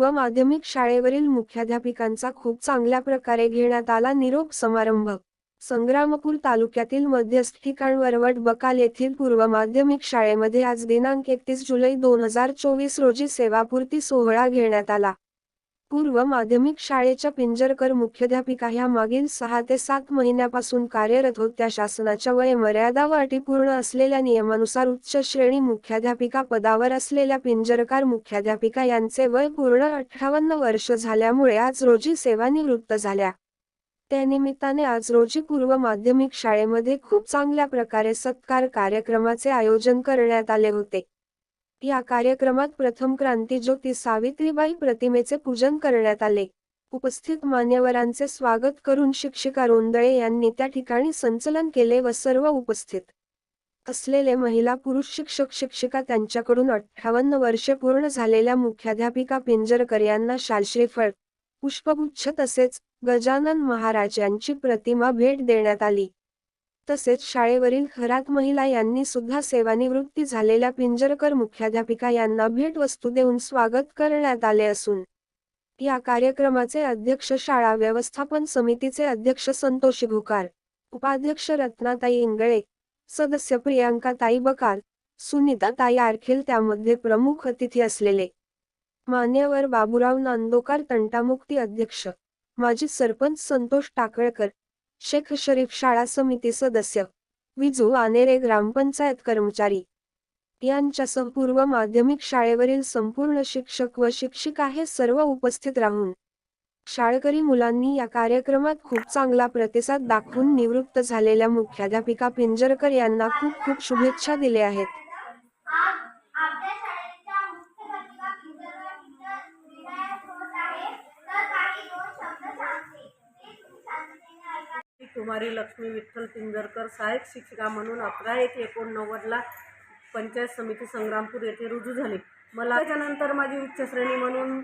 पूर्व माध्यमिक शाळेवरील मुख्याध्यापिकांचा खूप चांगल्या प्रकारे घेण्यात आला निरोप समारंभ. संग्रामपूर तालुक्यातील मध्यस्थ ठिकाण वरवट बकाल येथील पूर्व माध्यमिक शाळेमध्ये आज दिनांक एकतीस जुलै दोन हजार चोवीस रोजी सेवापूर्ती सोहळा घेण्यात आला. पूर्व माध्यमिक शाळेच्या पिंजरकर मुख्याध्यापिका ह्या मागील सहा ते सात महिन्यापासून कार्यरत होत्या. शासनाच्या वयमर्यादा व अटी पूर्ण असलेल्या नियमानुसार उच्च श्रेणी मुख्याध्यापिका पदावर असलेल्या पिंजरकार मुख्याध्यापिका यांचे वय पूर्ण अठ्ठावन्न वर्ष झाल्यामुळे आज रोजी सेवानिवृत्त झाल्या. त्यानिमित्ताने आज रोजी पूर्व माध्यमिक शाळेमध्ये खूप चांगल्या प्रकारे सत्कार कार्यक्रमाचे आयोजन करण्यात आले होते. या कार्यक्रमात प्रथम क्रांतीज्योती सावित्रीबाई प्रतिमेचे पूजन करण्यात आले. उपस्थित मान्यवरांचे स्वागत करून शिक्षिका रोंदळे यांनी त्या ठिकाणी संचलन केले व सर्व उपस्थित असलेले महिला पुरुष शिक्षक शिक्षिका त्यांच्याकडून अठ्ठावन्न वर्षे पूर्ण झालेल्या मुख्याध्यापिका पिंजरकर यांना शालश्रीफळ पुष्पगुच्छ तसेच गजानन महाराज यांची प्रतिमा भेट देण्यात आली. तसेच शाळेवरील खरात महिला यांनी सुद्धा सेवानिवृत्ती झालेल्या पिंजरकर मुख्याध्यापिका यांना भेटवस्तू देऊन स्वागत करण्यात आले असून या कार्यक्रमाचे अध्यक्ष शाळा व्यवस्थापन समितीचे अध्यक्ष संतोषी भुकार उपाध्यक्ष रत्नाताई इंगळे सदस्य प्रियांका ताई बकाल सुनीता ताई आरखेल त्यामध्ये प्रमुख अतिथी असलेले मान्यवर बाबुराव नांदोकार तंटामुक्ती अध्यक्ष माजी सरपंच संतोष टाकळकर शेख शरीफ शाळा समिती सदस्य विजू आनेरे ग्रामपंचायत कर्मचारी. यांच्यासह पूर्व माध्यमिक शाळेवरील संपूर्ण शिक्षक व शिक्षिका हे सर्व उपस्थित राहून शाळकरी मुलांनी या कार्यक्रमात खूप चांगला प्रतिसाद दाखवून निवृत्त झालेल्या मुख्याध्यापिका पिंजरकर यांना खूप खूप शुभेच्छा दिल्या आहेत आज आपल्या शाळेच्या मुख्याध्यापिका पिंजरकर टीचर विदायक होत आहे तर काही दोन शब्द सांगते ते तुम्ही शांततेने ऐका मी कुमारी लक्ष्मी विठ्ठल पिंजरकर सहाय्यक शिक्षिका म्हणून अकरा एक एकोणनव्वदला पंचायत समिती संग्रामपूर येथे रुजू झाले. मला त्याच्यानंतर माझी उच्च श्रेणी म्हणून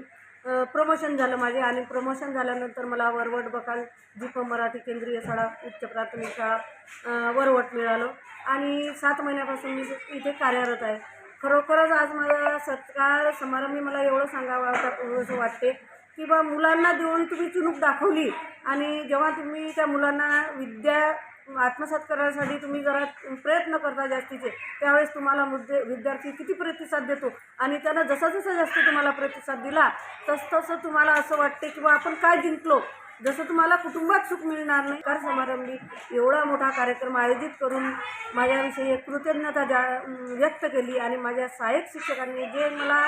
प्रमोशन झालं माझे आणि प्रमोशन झाल्यानंतर मला वरवट बकाल दीप मराठी केंद्रीय शाळा उच्च प्राथमिक शाळा वरवट मिळालं. आणि सात महिन्यापासून मी इथे कार्यरत आहे. खरोखरच आज माझा सत्कार समारंभी मला एवढं सांगावं असं वाटते. की बा मुलांना देऊन तुम्ही चुणूक दाखवली आणि जेव्हा तुम्ही त्या मुलांना विद्या आत्मसात करण्यासाठी तुम्ही जरा प्रयत्न करता जास्तीचे. त्यावेळेस तुम्हाला मुद्दे विद्यार्थी किती प्रतिसाद देतो? आणि त्यांना जसा जसा जास्त तुम्हाला प्रतिसाद दिला तस तसं तुम्हाला असं वाटते की आपण काय जिंकलो? जसं तुम्हाला कुटुंबात सुख मिळणार नाही. कार समारंभी एवढा मोठा कार्यक्रम आयोजित करून माझ्याविषयी एक कृतज्ञता जा व्यक्त केली आणि माझ्या सहाय्यक शिक्षकांनी जे मला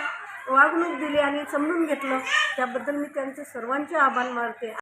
वागणूक दिली आणि समजून घेतलं त्याबद्दल मी त्यांचे सर्वांचे आभार मानते.